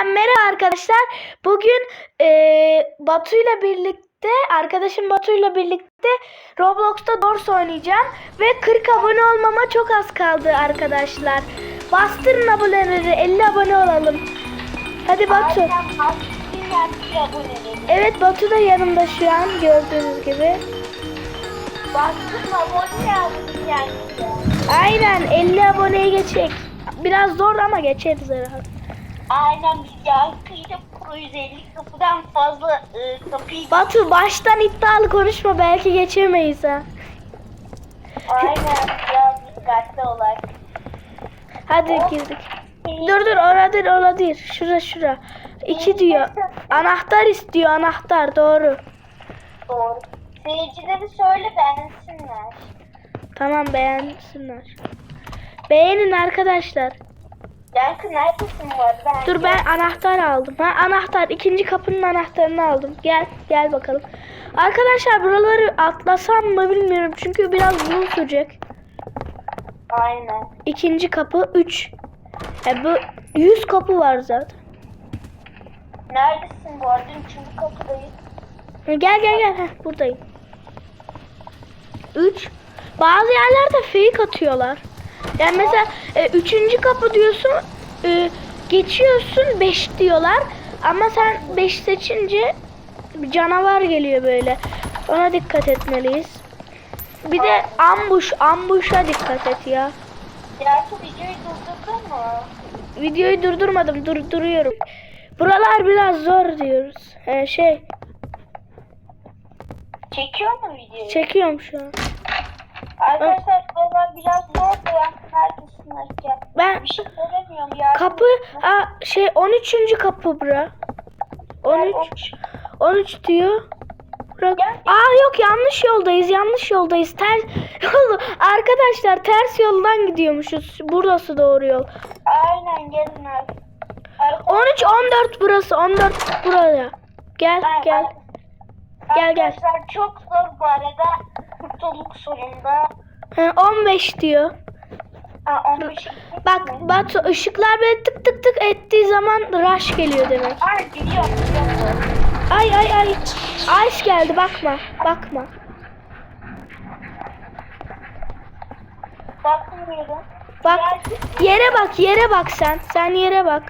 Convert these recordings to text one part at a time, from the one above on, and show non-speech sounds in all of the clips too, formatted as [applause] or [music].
Hepinizden merhaba arkadaşlar. Bugün eee Batu'yla birlikte, arkadaşım Batu'yla birlikte Roblox'ta Dors oynayacağım. Ve 40 abone olmama çok az kaldı arkadaşlar. Bastırın aboneleri, 50 abone olalım. Hadi Batu. Evet Batu da yanımda şu an gördüğünüz gibi. Bastırma abone. Aynen 50 aboneye geçecek. Biraz zor ama geçeriz herhalde. Aynen biz yankıyla Pro 150 kapıdan fazla e, kapıyı... Batu baştan iddialı konuşma belki geçemeyiz ha. Aynen biraz dikkatli olarak. Hadi girdik. Dur dur orada değil orada değil. Şura şura. İki diyor. Anahtar istiyor anahtar doğru. Doğru. Seyircileri söyle beğensinler. Tamam beğensinler. Beğenin arkadaşlar. Yankı neredesin bu arada? Ben Dur ben anahtar aldım. Ha anahtar ikinci kapının anahtarını aldım. Gel gel bakalım. Arkadaşlar buraları atlasam mı bilmiyorum çünkü biraz uzun sürecek. Aynen. İkinci kapı 3. E bu 100 kapı var zaten. Neredesin bu arada? Üçüncü kapıdayız. Ha, Gel gel gel. Heh, buradayım. 3. Bazı yerlerde fake atıyorlar. Yani mesela e, üçüncü kapı diyorsun e, geçiyorsun 5 diyorlar. Ama sen 5 seçince bir canavar geliyor böyle. Ona dikkat etmeliyiz. Bir de ambush, ambusha dikkat et ya. Yankı videoyu durdurdun mu? Videoyu durdurmadım, durduruyorum. Buralar biraz zor diyoruz. E, şey, Çekiyor mu videoyu? çekiyorum şu an. Arkadaşlar Erken? Ben Bir şey göremiyorum ya. Kapı aa, şey 13. kapı bura. 13 13 diyor. Bura. Aa yok yanlış yoldayız. Yanlış yoldayız. Ters [laughs] yol. Arkadaşlar ters yoldan gidiyormuşuz. Burası doğru yol. Aynen gelin abi. 13 14 burası. 14 buraya. Gel gel. Gel, gel. Arkadaşlar çok zor bu arada. Kurtulduk sonunda. He, 15 diyor. Aa, 15 Bak Batu ışıklar böyle tık tık tık ettiği zaman rush geliyor demek. Ay biliyorum biliyorum. Ay ay ay. Ice geldi bakma. Bakma. Bakmıyorum. Bak yere bak yere bak sen. Sen yere bak.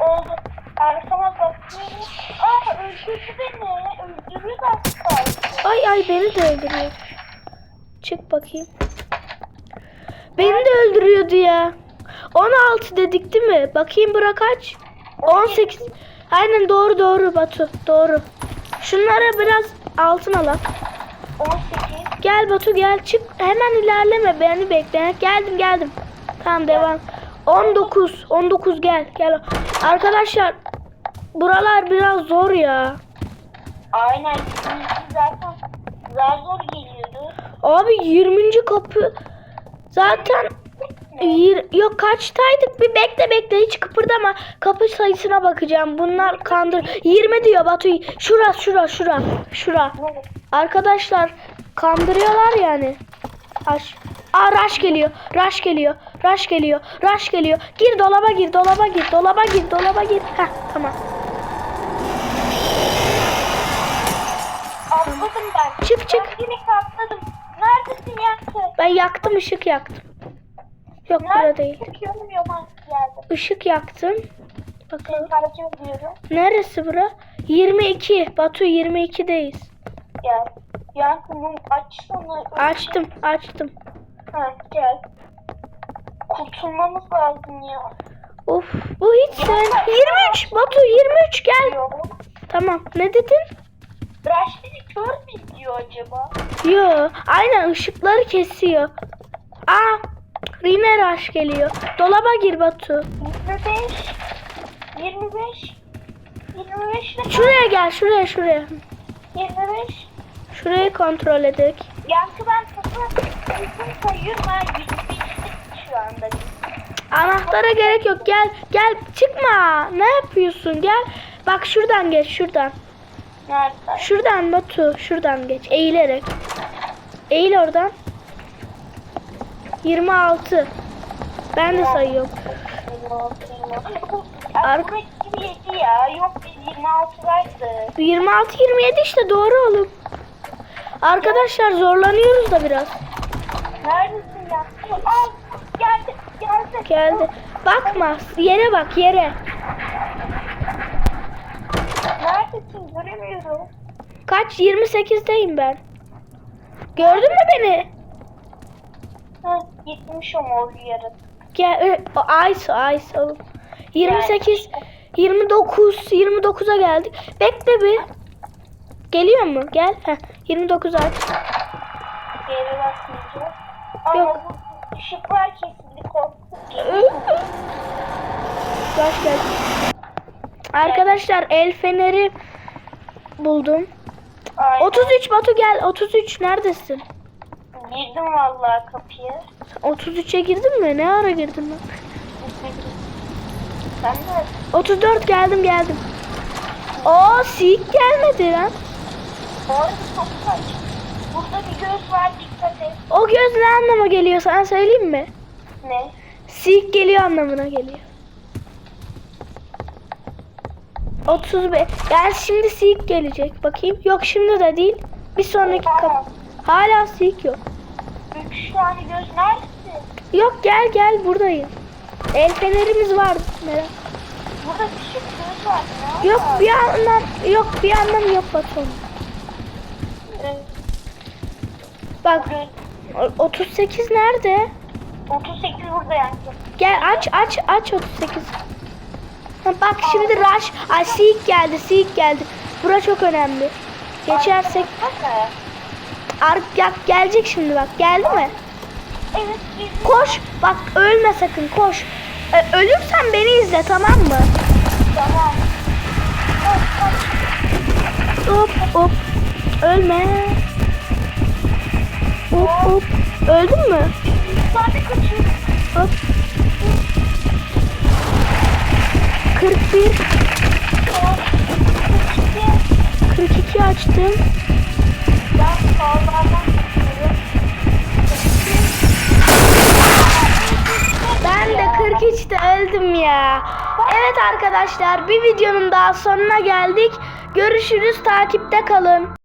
Oldu. Arkama bakıyorum. Aa öldürdü beni. Öldürüyor da az kaldı. Ay ay beni de öldürüyor. Çık bakayım. Beni de öldürüyordu ya. 16 dedik değil mi? Bakayım bırak kaç? 18. Aynen doğru doğru Batu. Doğru. Şunlara biraz altın alak. 18. Gel Batu gel çık. Hemen ilerleme beni bekle. Geldim geldim. Tamam devam. 19. 19 gel. Gel. Arkadaşlar buralar biraz zor ya. Aynen. Zaten zar zor geliyordu. Abi 20. kapı zaten yok kaçtaydık? Bir bekle bekle hiç kıpırdama. Kapı sayısına bakacağım. Bunlar kandır. 20 diyor Batu. Şura şura şura şura. Arkadaşlar kandırıyorlar yani. Aş Aa rush geliyor rush geliyor rush geliyor rush geliyor. Gir dolaba gir dolaba gir dolaba gir dolaba gir. Heh tamam. Atladım ben. Çık, çık. Ben direkt atladım. Neredesin Yankı? ben yaktım ışık yaktım yok burada değil ışık yaktım bakalım takip ediyorum. Neresi bura? 22. Batu 22'deyiz. Gel. Mum açsana. Açtım, açtım. Ha, gel. Kurtulmamız lazım ya. Of, bu hiç sen. 23. Batu 23 gel. Tamam. Ne dedin? Rush beni kör mü diyor acaba? Yo, aynen ışıkları kesiyor. Aa, yine rush geliyor. Dolaba gir Batu. 25 25 25 ne? Şuraya gel, şuraya, şuraya. 25 Şurayı kontrol edelim. Yankı ben kapı kapı sayıyorum ha 105 şu anda. Anahtara gerek yok. Gel, gel. Çıkma. Ne yapıyorsun? Gel. Bak şuradan geç, şuradan. Nerede? Şuradan Batu, şuradan geç. Eğilerek. Eğil oradan. 26. Ben de sayıyorum. Gibi 27 ya. Yok biz 26'laydı. 26 27 işte doğru oğlum. Arkadaşlar zorlanıyoruz da biraz. Neredesin ya? Al geldi. Geldi. Geldi. Bakma yere bak yere. Neredesin? Göremiyorum. Kaç 28'deyim ben. Gördün mü beni? Ha, gitmiş o mor yarın. Gel Ice Ice oğlum. 28 29 29'a geldik. Bekle bir. Geliyor mu? Gel. Heh, 29 aç. Geri basmayacağız. Ama Yok. bu ışıklar kesildi korktuk. Baş gel. Arkadaşlar el feneri buldum. Aynen. 33 Batu gel. 33 neredesin? Girdim vallahi kapıya. 33'e girdin mi? Ne ara girdin lan? Sen de 34 geldim geldim. Oo sik gelmedi lan. bu arada çok saç. Burada bir göz var dikkat et. O göz ne anlama geliyor sana söyleyeyim mi? Ne? Sik geliyor anlamına geliyor. 35. Yani şimdi sik gelecek. Bakayım. Yok şimdi de değil. Bir sonraki kap. Hala sik yok. Tane göz neredesin? Yok gel gel buradayım. El fenerimiz var. Merak. Burada bir sürü göz var. Ne Yok var? bir anlam yok bir anlam yok Batu. Ee, Bak o- 38 nerede? 38 burada yani. Gel aç aç aç 38. Ha, bak şimdi rush. Ay sik geldi sik geldi. Bura çok önemli. Geçersek Arkadaşlar, Ark yak gelecek şimdi bak. Geldi mi? Evet Koş. Bak ölme sakın koş. Ö- ölürsen beni izle tamam mı? tamam. Hop hop. Ölme. Hop hop. Öldün mü? Sadece kaçıyoruz. Hop. 41 Tamam. Kaçtı. 42 açtım. Ben Evet arkadaşlar bir videonun daha sonuna geldik. Görüşürüz takipte kalın.